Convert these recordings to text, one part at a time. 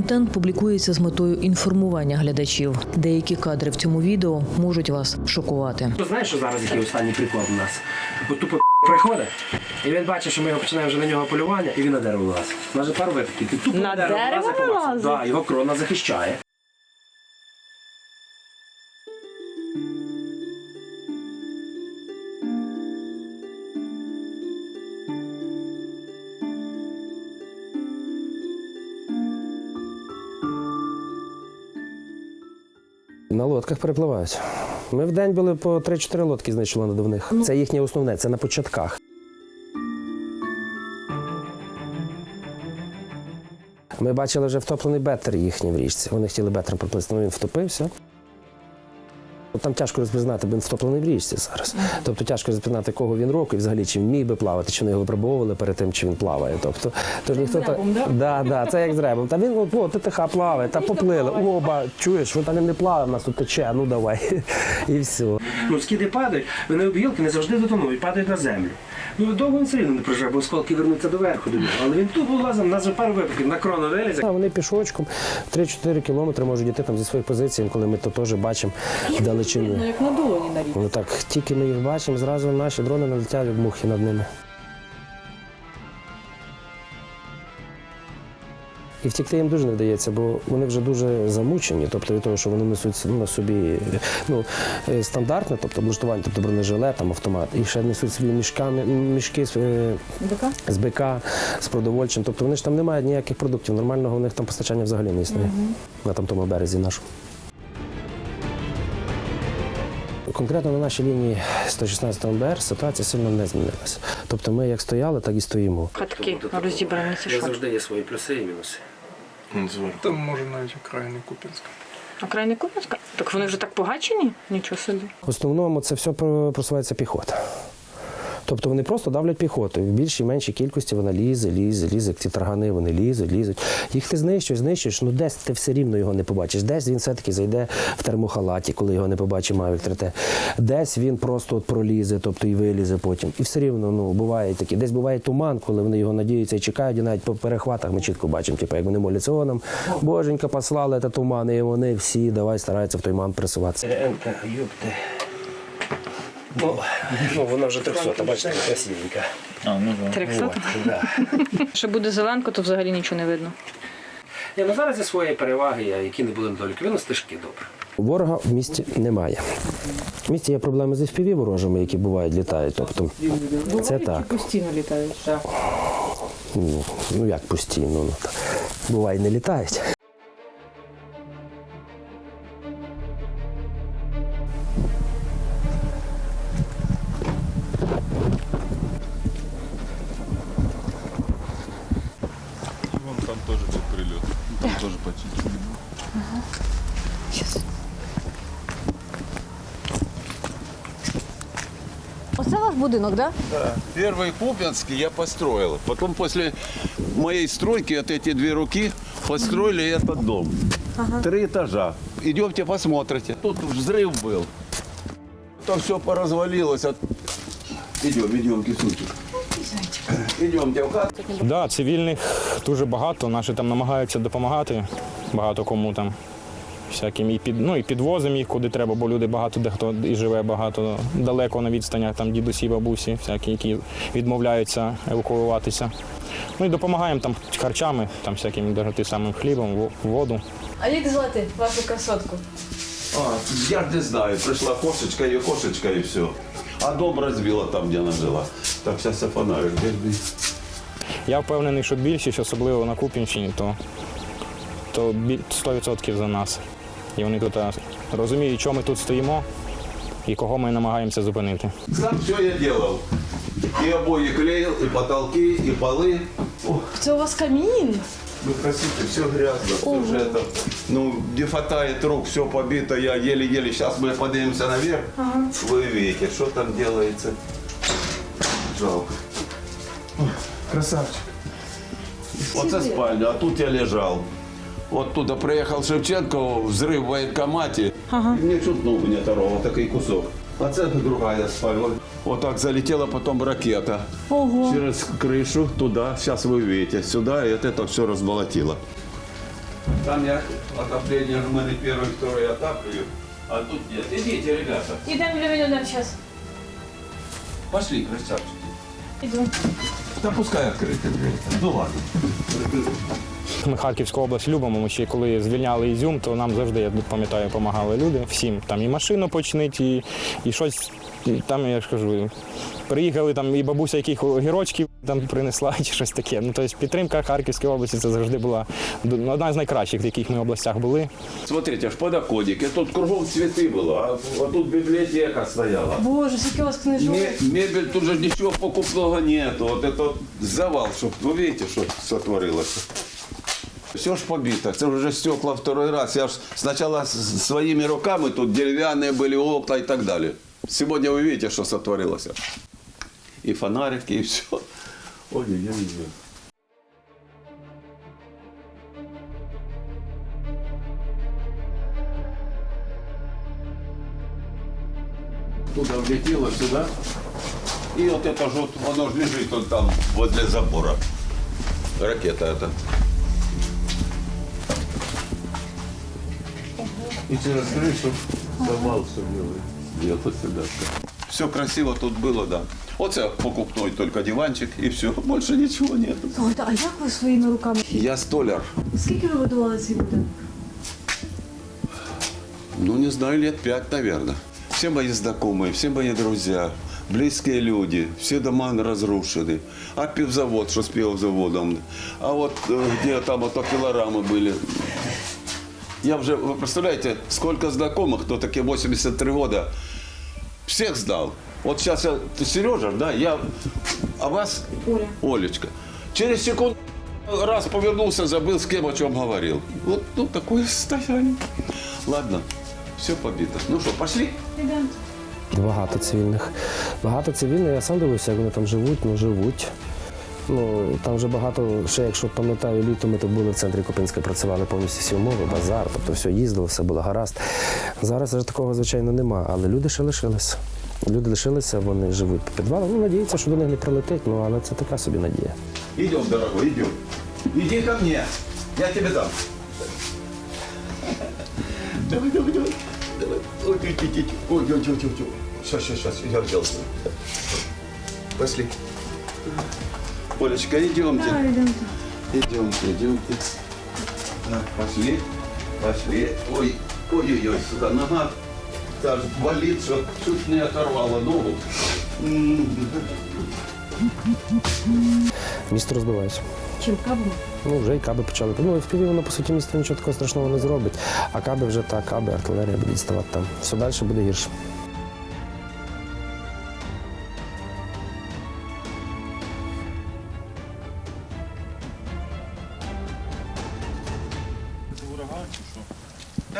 Контент публікується з метою інформування глядачів. Деякі кадри в цьому відео можуть вас шокувати. Ти знаєш, що зараз який останній приклад у нас? От тупо приходить, і він бачить, що ми його починаємо вже на нього полювання, і він на дерево лазить. Нас пару випадків. Ти тупо На дерево вилазить? Да, його крона захищає. На лодках перепливають. Ми в день були по 3-4 лодки знайшли надувних. Це їхнє основне, це на початках. Ми бачили вже втоплений бетер їхній в річці. Вони хотіли бетером проплисти, але він втопився. Там тяжко розпізнати, бо він втоплений в річці зараз. Тобто тяжко розпізнати, кого він року і взагалі чи вміє би плавати, чи вони його випробовували перед тим, чи він плаває. Тобто, тож ніхто так. Да, да, це як з ребом. Та він о, ТТХ плаває, та поплили. Оба, чуєш, він там не плаває, в нас тут тече, ну давай. І все. Ну, скиди падають, вони обілки не завжди дотонують, падають на землю. Ну, довго він все рівно не проживе, бо осколки вернуться доверху до нього. Але він тут вилазив, у нас вже пару випадків на крону вилізе. А вони пішочком 3-4 кілометри можуть йти там зі своїх позицій, коли ми то теж бачимо далечину. Ну, як на долоні навіть. Ну так, тільки ми їх бачимо, зразу наші дрони налетять від мухи над ними. І втікти їм дуже не вдається, бо вони вже дуже замучені, тобто від того, що вони несуть на собі ну, е, стандартне, тобто облаштування, тобто бронежилет, там, автомат, і ще несуть собі мішками, мішки з, е, Бика? з БК, з продовольчим. Тобто вони ж там не мають ніяких продуктів. Нормального у них там постачання взагалі не існує на там тому березі нашому. Конкретно на нашій лінії 116 МБР ситуація сильно не змінилася. Тобто ми як стояли, так і стоїмо. Хатки розібрані, це Де що? завжди є свої плюси і мінуси. Там може навіть окраїни Куп'янська. Окраїни Куп'янська? Так вони вже так погачені? Нічого собі. В основному це все про- просувається піхота. Тобто вони просто давлять піхоту. В більшій меншій кількості вона лізе, лізе, лізе. Ці таргани вони лізуть, лізуть. Їх ти знищуєш, знищуєш, ну десь ти все рівно його не побачиш. Десь він все-таки зайде в термохалаті, коли його не побачить Мавік 3Т. Десь він просто от пролізе, тобто і вилізе потім. І все рівно ну, буває такі. Десь буває туман, коли вони його надіються і чекають, і навіть по перехватах ми чітко бачимо, типу, як вони моляться, о, нам боженька послали та туман, і вони всі давай стараються в той ман пресуватися. Ну, ну, вона вже 300, бачите, красивенька. Триксот? Да. Що буде зеленко, то взагалі нічого не видно. Ні, ну зараз є свої переваги, які не були недоліки. Він стежки добре. Ворога в місті немає. В місті є проблеми з FPV ворожими, які бувають, літають. Тобто це так. Постійно літають. Ну, ну як постійно. Ну. Буває, не літають. ваш будинок, так? Да? Первый Купянский я построил. Потом после моей стройки вот эти две руки построили этот дом. Три этажа. Идемте посмотрите. Тут взрыв был. Там все поразвалилось. От- Идем, идем, кисунчик. Идемте в хату. Да, цивільних дуже багато. Наші там намагаються допомагати багато кому там. Всяким і під ну і підвозимо їх куди треба, бо люди багато дехто і живе багато далеко на відстанях, там дідусі, бабусі, всякі, які відмовляються евакуюватися. Ну і допомагаємо там харчами, там всяким даже самим хлібом, воду. А як звати вашу красотку? А, я не знаю, пришла кошечка и кошечка и все. А дом разбила там, где она жила. Так, я фонарик. Я впевнений, що більшість, особливо на Куп'янщині, то, то 100% за нас. І вони тут а, розуміють, чому ми тут стоїмо і кого ми намагаємося зупинити. Сам все я делал. И обои клеил, и потолки, и полы. О, Це у вас камін? вы простите, все грязно. Все же это, ну, не хватает рук, все побито, я еле-еле. Сейчас мы поднимемся наверх. Вы видите, что там делается. Жалко. Ой, Красавчик. Вот это спальня, а тут я лежал. Вот туда приехал Шевченко, взрыв в военкомате. И мне чуть ногу не оторвало, такой кусок. А це другая спальня. Вот так залетела потом ракета. Через крышу туда, сейчас вы видите, сюда, и вот это все разболотило. Там я отопление мы на первый, второй отапливаю, а тут нет. Идите, ребята. Ідемо, ідемо, ідемо зараз. Пошли, красавчики. Іду. Да пускай открыты двери. Ну ладно. Ми Харківську область любимо. Ми ще коли звільняли Ізюм, то нам завжди, я пам'ятаю, допомагали люди. Всім там і машину починить, і, і щось і там, я ж кажу, приїхали там і бабуся яких огірочків там принесла, чи щось таке. Ну, тобто підтримка Харківської області це завжди була ну, одна з найкращих, в яких ми областях були. Смотрите, аж подоконник. И тут кругом цветы было, а, а тут библиотека стояла. Боже, скільки у вас книжок. Ме- мебель тут же ничего покупного нету. Вот это завал, чтоб, вы видите, что сотворилось. Все ж побито. Це уже стекла второй раз. Я ж сначала своими руками тут деревянные были окна и так далее. Сегодня вы видите, что сотворилось. И фонарики, и все. Ой, я не знаю. Туда влетело сюда. И вот это же, оно же лежит он там возле забора. Ракета это. И через крышу завал все белый. Где-то сюда. Все красиво тут было, да. Вот это покупной только диванчик и все. Больше ничего нету. Слухайте, а як ви своїми руками? Я столяр. Скільки ви будували цей будинок? Ну, не знаю, лет пять, наверное. Все мои знакомые, все мои друзья, близкие люди, все дома разрушены. А пивзавод, что с пивзаводом. А вот э, где там вот килорамы были. Я уже, вы представляете, сколько знакомых, кто такие 83 года, всех знал. Вот сейчас я, ты Сережа, да, я, а вас? Оля. Олечка. Через секунду раз повернулся, забыл, с кем о чем говорил. Вот ну, такое состояние. Ладно, все побито. Ну что, пошли? Ідемо. Багато цивільних. Багато цивільних, я сам дивився, як вони там живуть, ну живуть. Ну там вже багато, ще якщо пам'ятаю, літо ми то були в центрі Копинська, працювали повністю всі умови, базар, тобто все їздило, все було гаразд. Зараз вже такого, звичайно, нема, але люди ще лишилися. Люди лишилися, вони живуть по підвалах. Ну, надіються, що до них не прилетить, ну але це така собі надія. Йдемо, дорогой, йдемо. Іди ко мені, я тебе дам. Давай, давай, давай. давай. Ой, ой, ой, ой, ой, ой, ой. Сейчас, сейчас, сейчас, я взял. Пошли. Олечка, идемте. Идемте, идемте. Так, пошли. Пошли. Ой, ой, ой, ой, сюда нога. Даже болит, что чуть не оторвала ногу. Місто розбивається. Чим кабом? Ну, вже і каби почали. Ну, в піві воно, по суті, місто нічого такого страшного не зробить. А каби вже так, каби, артилерія буде ставати там. Все далі буде гірше.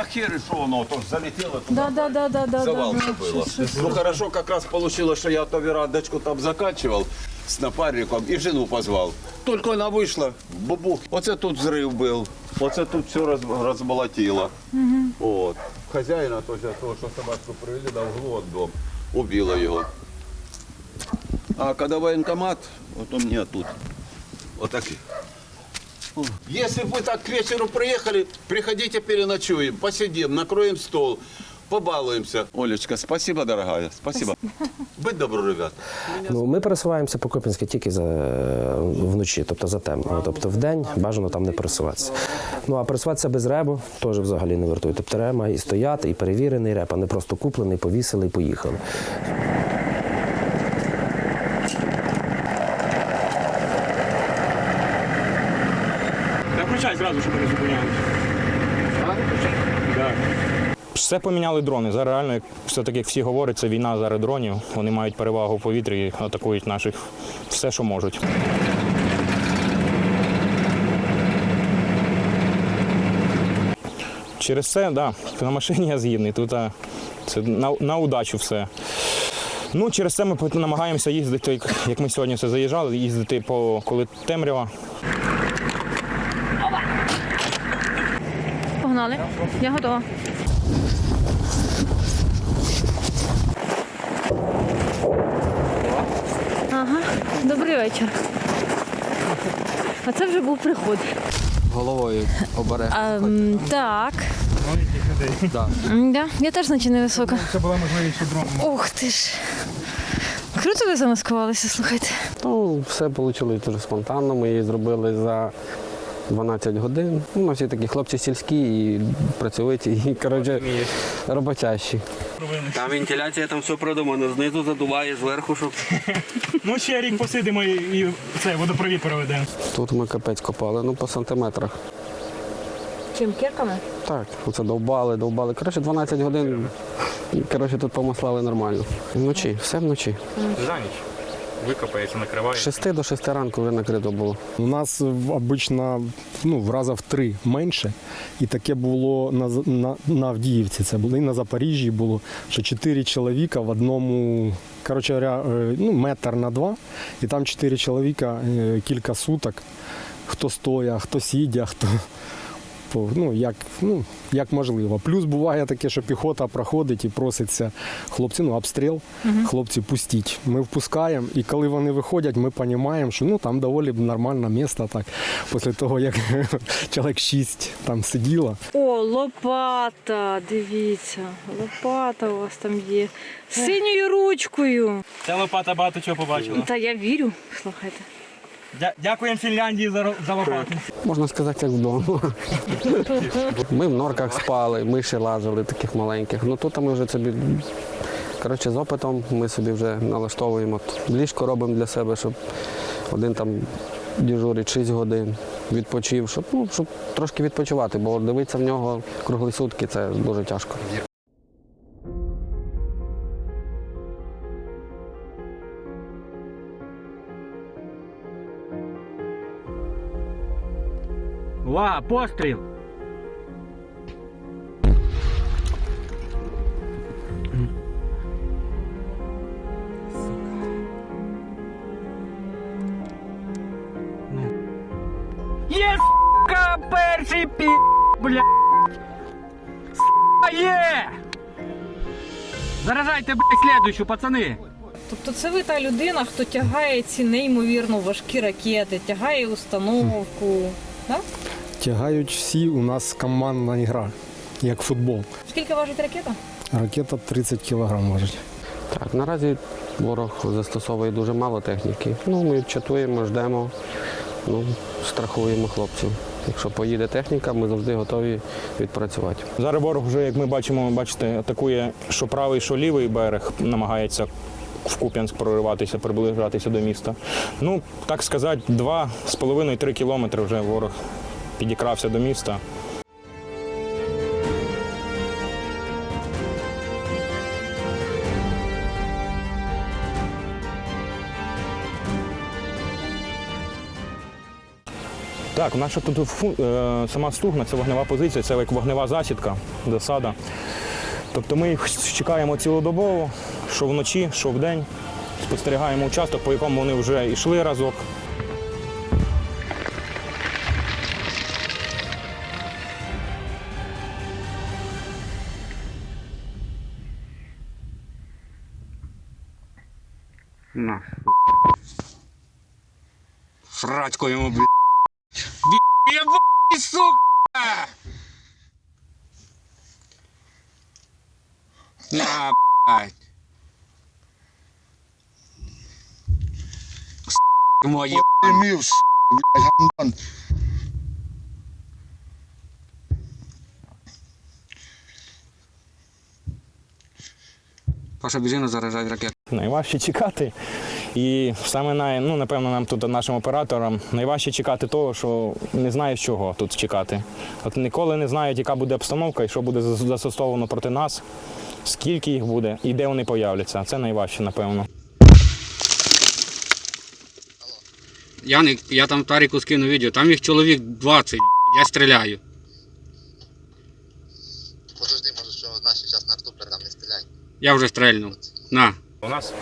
Да хер и что оно, то залетело туда. Да, да, да, да, да. Завал да, все было. Ну хорошо, как раз получилось, что я то верандочку там заканчивал с напарником и жену позвал. Только она вышла, бубух. Оце тут взрыв был. Оце тут все раз, разболотило. Вот. Хозяина то, за то, что собачку привели на углу от дом, убила его. А когда военкомат, вот он мне тут. Вот такие. Если вы так к вечеру приехали, приходите переночуем, посидим, накроем стол, побалуемся. Олечка, спасибо, дорогая, спасибо. Будь добру, ребята. Ну, ми пересуваємося по Копінськи тільки за, вночі, тобто за темно. Тобто в день бажано там не пересуватися. Ну а пересуватися без ребу теж взагалі не вартує. Тобто реб має і стояти, і перевірений реб, а не просто куплений, повісили і поїхали. Зразу, щоб не зупинялися. Так. Все поміняли дрони. Зараз реально, як все-таки як всі говорять, це війна зараз дронів. Вони мають перевагу в повітрі і атакують наших все, що можуть. Через це, да, на машині я згідний. Тут а, це на, на удачу все. Ну, через це ми намагаємося їздити, як- як ми сьогодні все заїжджали, їздити по коли темрява. Погнали. Я готова. Ага, добрий вечір. А це вже був приход. головою обережно. А, м, так. Да. М, Да, я теж наче невисока. Це була можливість дроном. Ух ти ж. Круто ви замаскувалися, слухайте. Ну, все вийшло дуже спонтанно. Ми її зробили за 12 годин. Ну, ми всі такі хлопці сільські і працьовиті, і коротше, роботящі. Та вентиляція там все продумано. Знизу задуває, зверху, щоб Ну ще рік посидимо і, цей водопровід проведемо. Тут ми капець копали, ну по сантиметрах. Чим кірками? Так, оце довбали, довбали. Коротше, 12 годин. Коротше, тут помаслали нормально. Вночі, все вночі. За ніч. Викопається, накриває. З 6 до 6 ранку вже накрито було. У нас обично ну, в раза в три менше. І таке було на, на, на Авдіївці. Це було і на Запоріжжі було, що чотири чоловіка в одному, коротше, е, ну, метр на два, і там чотири чоловіка е, кілька суток. Хто стоя, хто сидя, хто. По- Ну, як, ну, як можливо. Плюс буває таке, що піхота проходить і проситься хлопці, ну, обстріл, хлопці пустіть. Ми впускаємо, і коли вони виходять, ми розуміємо, що ну, там доволі нормальне місце. Так, після того, як чоловік шість там сиділо. О, лопата, дивіться. Лопата у вас там є. Синьою ручкою. Ця лопата багато чого побачила. Та я вірю, слухайте. Дякуємо Фінляндії за, лопату. Можна сказати, як вдома. Ми в норках спали, миші лазили таких маленьких. Ну тут ми вже собі. Коротше, з опитом ми собі вже налаштовуємо. Ліжко робимо для себе, щоб один там дежурить 6 годин, відпочив, щоб, ну, щоб трошки відпочивати, бо дивитися в нього круглі сутки це дуже тяжко. Ва, постріл! Є, сука, перший пі, бля. Сука, є! Заражайте, блядь, слідуючу, пацани. Тобто це ви та людина, хто тягає ці неймовірно важкі ракети, тягає установку. Так? Тягають всі, у нас командна гра, як футбол. Скільки важить ракета? Ракета 30 кг важить. Так, наразі ворог застосовує дуже мало техніки. Ну, ми чатуємо, ждемо, ну, страхуємо хлопців. Якщо поїде техніка, ми завжди готові відпрацювати. Зараз ворог вже, як ми бачимо, бачите, атакує що правий, що лівий берег, намагається в Куп'янськ прориватися, приближатися до міста. Ну, так сказати, два з половиною три кілометри вже ворог підікрався до міста. Так, наша тут е, сама стугна, це вогнева позиція, це як вогнева засідка, засада. Тобто ми їх чекаємо цілодобово, що вночі, що вдень. Спостерігаємо участок, по якому вони вже йшли разок. На. Срачку йому, блядь. Єбай, сука! На, блядь. Сука моє. Паша, біжи на заражай ракету. Найважче чекати. І саме най, ну, напевно, нам тут нашим операторам найважче чекати того, що не знаєш чого тут чекати. От ніколи не знають, яка буде обстановка і що буде застосовано проти нас, скільки їх буде і де вони появляться. Це найважче, напевно. Яник, я там Тарику скину відео, там їх чоловік 20, я стріляю. Подожди, може, що наші зараз на арту передам, не стріляй. Я вже стрельнув. На. У нас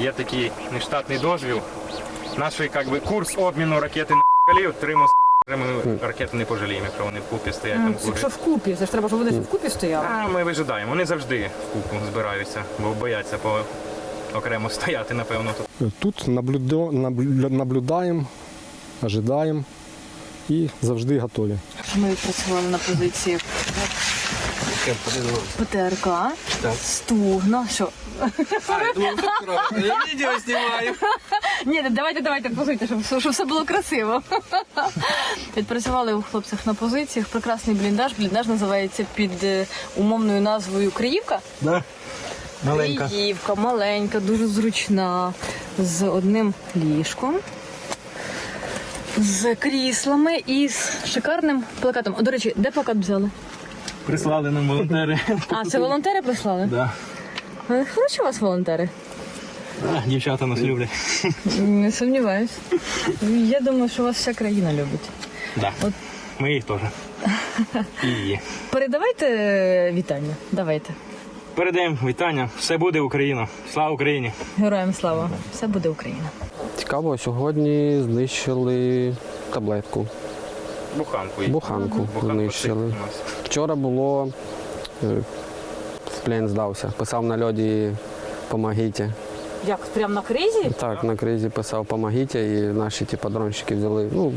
є такий нештатний дозвіл. Наш як би, курс обміну ракети на калів, три ми ракети не пожаліємо, якщо вони вкупі стоять там Якщо вкупі, це ж треба, щоб вони вкупі стояли. А ми вижидаємо. Вони завжди в купу збираються, бо бояться по окремо стояти, напевно. Тут. Тут наблюдо, наблю- наблюдаємо, ожидаємо. і завжди готові. Ми працювали на позиціях ПТРК, стугна. Що? Я відео знімаю. Ні, давайте, давайте позуйте, щоб, все- щоб все було красиво. Відпрацювали у хлопцях на позиціях. Прекрасний бліндаж. Бліндаж називається під е, умовною назвою Криївка. Да. Маленька. Криївка, маленька, дуже зручна, з одним ліжком, з кріслами і з шикарним плакатом. О, До речі, де плакат взяли? Прислали нам волонтери. А, це волонтери прислали? Да. Хороші у вас волонтери? А, Дівчата нас люблять. Не сумніваюсь. Я думаю, що вас вся країна любить. Да. От. Ми їх теж. І її. Передавайте вітання. Давайте. Передаємо вітання. Все буде Україна. Слава Україні! Героям слава. Все буде Україна. Цікаво, сьогодні знищили таблетку. Буханку. Буханку знищили. Вчора було е, в плен здався. Писав на льоді помогіть. Як прямо на кризі? Так, на кризі писав помогіть, і наші ті дронщики взяли, ну,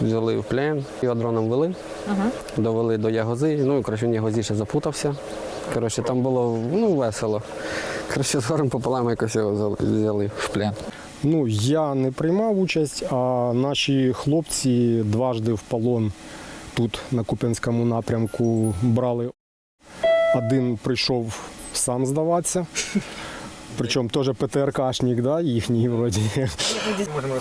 взяли в плен, його дроном вели, Ага. довели до Ягози. Ну, і коротше, він в Ягозі ще запутався. Коротше, там було ну, весело. Коротше, з горем пополам якось його взяли в плен. Ну, я не приймав участь, а наші хлопці дважди в полон тут на Куп'янському напрямку брали. Один прийшов сам здаватися. Причому теж ПТРКшник, да, їхній вроді.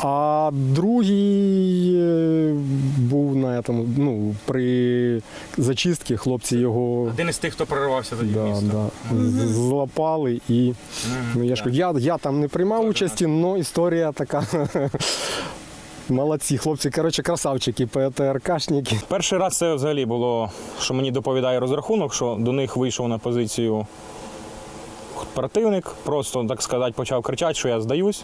А другий е, був на этому, ну, при зачистці хлопці його Один із тих, хто проривався тоді да, місто. да, злапали і ну, я, ж кажу, я, я там не приймав участі, але історія така. Молодці, хлопці, коротше, красавчики, ПТРКшники. Перший раз це взагалі було, що мені доповідає розрахунок, що до них вийшов на позицію противник, просто, так сказати, почав кричати, що я здаюсь.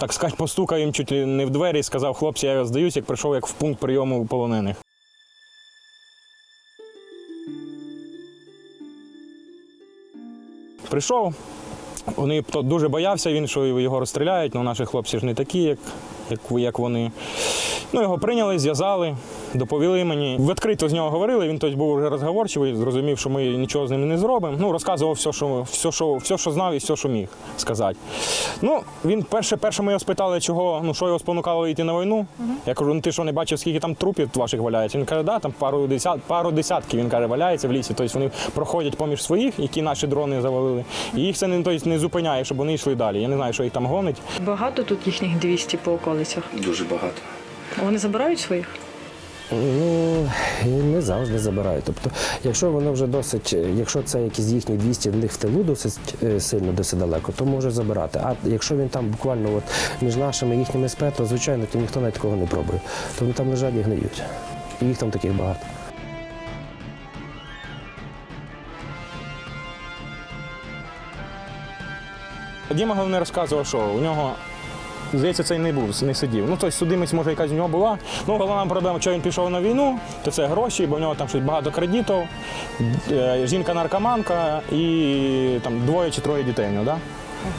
Так сказати, постукав їм чуть не в двері і сказав, хлопці, я здаюсь, як прийшов як в пункт прийому полонених. Прийшов, вони дуже боявся він, що його розстріляють, але наші хлопці ж не такі, як, як, як вони. Ну, його прийняли, зв'язали, доповіли мені. Відкрито з нього говорили, він тобто, був вже розговорчивий, зрозумів, що ми нічого з ним не зробимо. Ну, розказував все, що, все, що, все, що знав і все, що міг сказати. Ну, він перше, перше ми його спитали, чого, ну, що його спонукало йти на війну. Я кажу, ну ти що не бачив, скільки там трупів ваших валяється? Він каже, да, там пару, десят, пару десятків він каже, валяється в лісі. Тобто вони проходять поміж своїх, які наші дрони завалили. І їх це не, тобто, не зупиняє, щоб вони йшли далі. Я не знаю, що їх там гонить. Багато тут їхніх 200 по околицях. Дуже багато. Вони забирають своїх? Ну не завжди забирають. Тобто, якщо воно вже досить, якщо це якісь їхні 200 в них в тилу досить е, сильно, досить далеко, то може забирати. А якщо він там буквально от між нашими їхніми спе, то звичайно то ніхто навіть такого не пробує. То вони там лежать і гниють. Їх там таких багато. Діма головне розказував, що у нього. Здається, цей не був, не сидів. Ну, тобто судимість, може, якась у нього була. Ну, головна проблема, що він пішов на війну, то це гроші, бо в нього там щось багато кредитів, е, жінка-наркоманка і там двоє чи троє дітей в нього, да?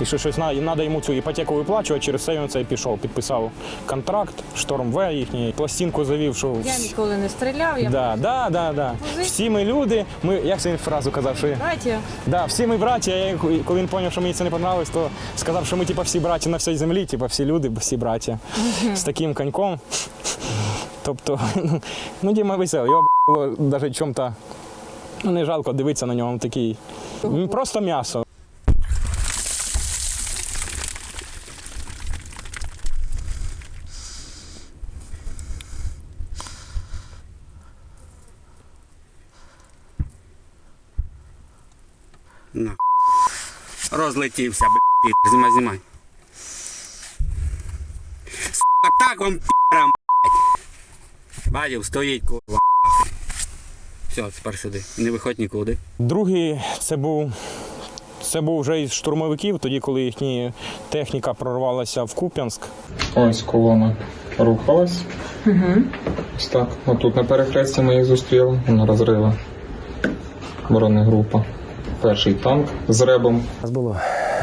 І що щось треба йому цю іпотеку виплачувати, через це він це і пішов. Підписав контракт, шторм В їхній, пластинку завів, що Я ніколи не стріляв, я Да, да, да, да. Всі ми люди. Ми як це він фразу казав, що братія. Да, всі ми браття. Я, коли він зрозумів, що мені це не подобалось, то сказав, що ми типа всі браття на всій землі, типа всі люди, всі браття. З таким коньком. Тобто, ну Діма веселий, його було навіть чому-то ну, не жалко дивитися на нього він такий. Просто м'ясо. На. Розлетівся, блядь, знімай, знімай. Сука, так вам пірам, блядь. Бачив, стоїть, курва. Все, тепер сюди. Не виходь нікуди. Другий це був. Це був вже із штурмовиків, тоді, коли їхня техніка прорвалася в Куп'янськ. Ось колона рухалась. Ось так. Отут на перехресті ми їх зустріли. На розриви. Бронегрупа. Перший танк з ребом. Нас було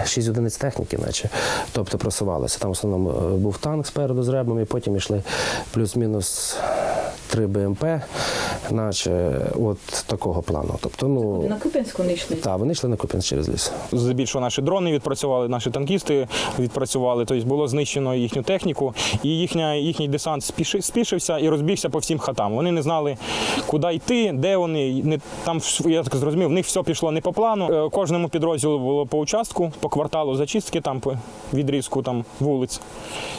шість одиниць техніки, наче. Тобто просувалися. Там в основному е, був танк спереду з ребом, і потім йшли плюс-мінус три БМП, наче от такого плану. Тобто, ну, На Куп'янську не йшли. так, вони йшли на Куп'янськ через ліс. Здебільшого наші дрони відпрацювали, наші танкісти відпрацювали. Тобто було знищено їхню техніку, і їхня, їхній десант спіши- спішився і розбігся по всім хатам. Вони не знали, куди йти, де вони. Не там я так зрозумів, в них все пішло не по плану. Е, Кожному підрозділу було по участку, по кварталу зачистки, там по відрізку там вулиць.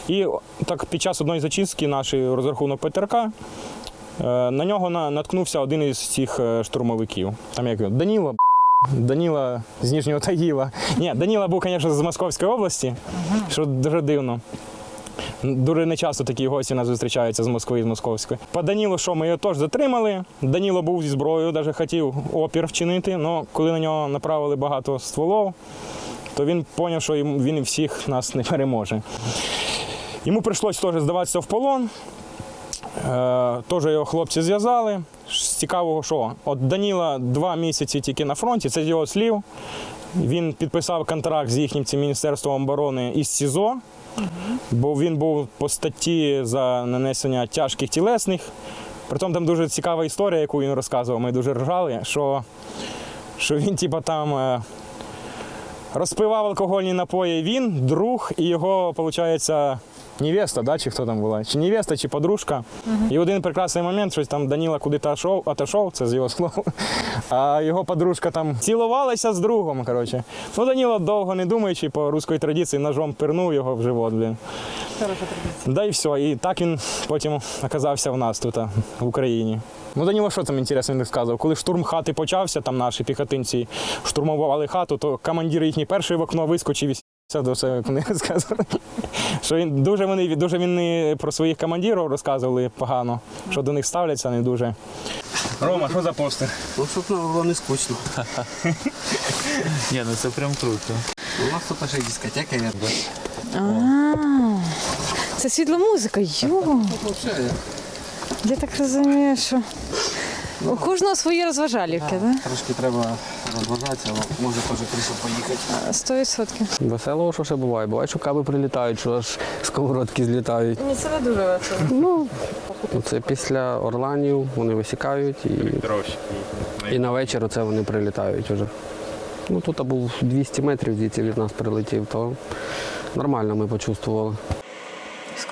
І так під час одної зачистки наш розрахунок ПТРК. Е, На нього наткнувся один із цих е, штурмовиків. Там як б***ь. Даніла з Ніжнього Тагіла. Ні, Даніла був, звісно, з Московської області, що дуже дивно. Дуже нечасто такі гості у нас зустрічаються з Москви і з Московської. По Данілу, що ми його теж затримали. Даніло був зі зброєю, навіть хотів опір вчинити, але коли на нього направили багато стволов, то він зрозумів, що він всіх нас не переможе. Йому прийшлось теж здаватися в полон. Е, Теж його хлопці зв'язали. З цікавого, що от Даніла два місяці тільки на фронті, це з його слів. Він підписав контракт з їхнім цим міністерством оборони із СІЗО, бо він був по статті за нанесення тяжких тілесних. Притом там дуже цікава історія, яку він розказував. Ми дуже ржали, що, що він, типа, там. е, Розпивав алкогольні напої він, друг і його, виходить, невеста, да, чи хто там була? Чи невеста, чи подружка. І в один прекрасний момент щось там Даніла куди-то отошов, отошов, це з його слов. А його подружка там цілувалася з другом. коротше. Ну, Даніло довго не думаючи, по руської традиції ножом пирнув його в живот. Блін. Да і все. І так він потім оказався в нас тут, в Україні. Ну, Даніло, що там інтересно він розказував? Коли штурм хати почався, там наші піхотинці штурмували хату, то командир їхній перший в окно вискочив це до себе як вони розказували. Що він дуже вони дуже він не про своїх командирів розказували погано, що до них ставляться не дуже. Рома, що за постер? Ну, щоб нам було не скучно. Ні, ну це прям круто. У нас тут ще дискотека є. Це світла музика. Йо. Я так розумію, що у кожного свої розважалівки, так? Трошки треба розважатися, але може теж кришу поїхати. Сто відсотків. Веселого, що ще буває. Буває, що каби прилітають, що аж сковородки злітають. Ні, це не дуже весело. Ну, це після орланів вони висікають і, і на вечір оце вони прилітають вже. Ну, тут був 200 метрів звідси від нас прилетів, то нормально ми почувствували.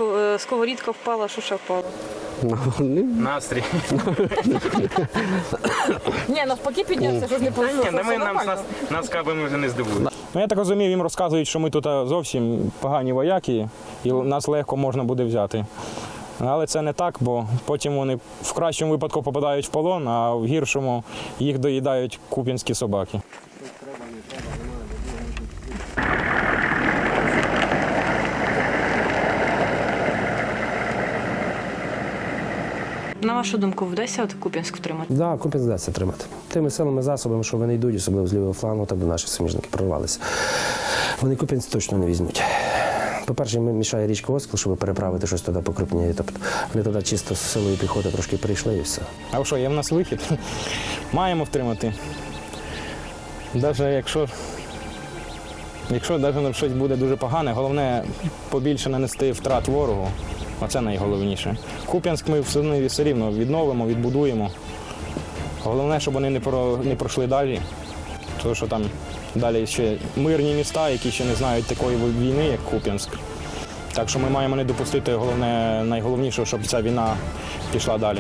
Е, Сковорідка впала, що ще впало? Ну, Настрій. Ні, навпаки піднявся, що ж не Ні, ми нам нас, нас кабами вже не здивують. Ну я так розумію, їм розказують, що ми тут зовсім погані вояки, і нас легко можна буде взяти. Але це не так, бо потім вони в кращому випадку попадають в полон, а в гіршому їх доїдають куп'янські собаки. На вашу думку, вдасться от Куп'янськ втримати? Так, да, Куп'янськ вдасться тримати. Тими силами, засобами, що вони йдуть, особливо з лівого флангу, там де наші суміжники прорвалися. Вони Куп'янськ точно не візьмуть. По-перше, їм мішає річка Оскіл, щоб переправити щось туди покрупніше. Тобто вони туди чисто з силою піхоти трошки прийшли і все. А що, є в нас вихід? Маємо втримати. Навіть якщо, якщо навіть щось буде дуже погане, головне побільше нанести втрат ворогу. Оце найголовніше. Куп'янськ ми все рівно відновимо, відбудуємо. Головне, щоб вони не, про, не пройшли далі. Тому що там далі ще мирні міста, які ще не знають такої війни, як Куп'янськ. Так що ми маємо не допустити головне, найголовніше, щоб ця війна пішла далі.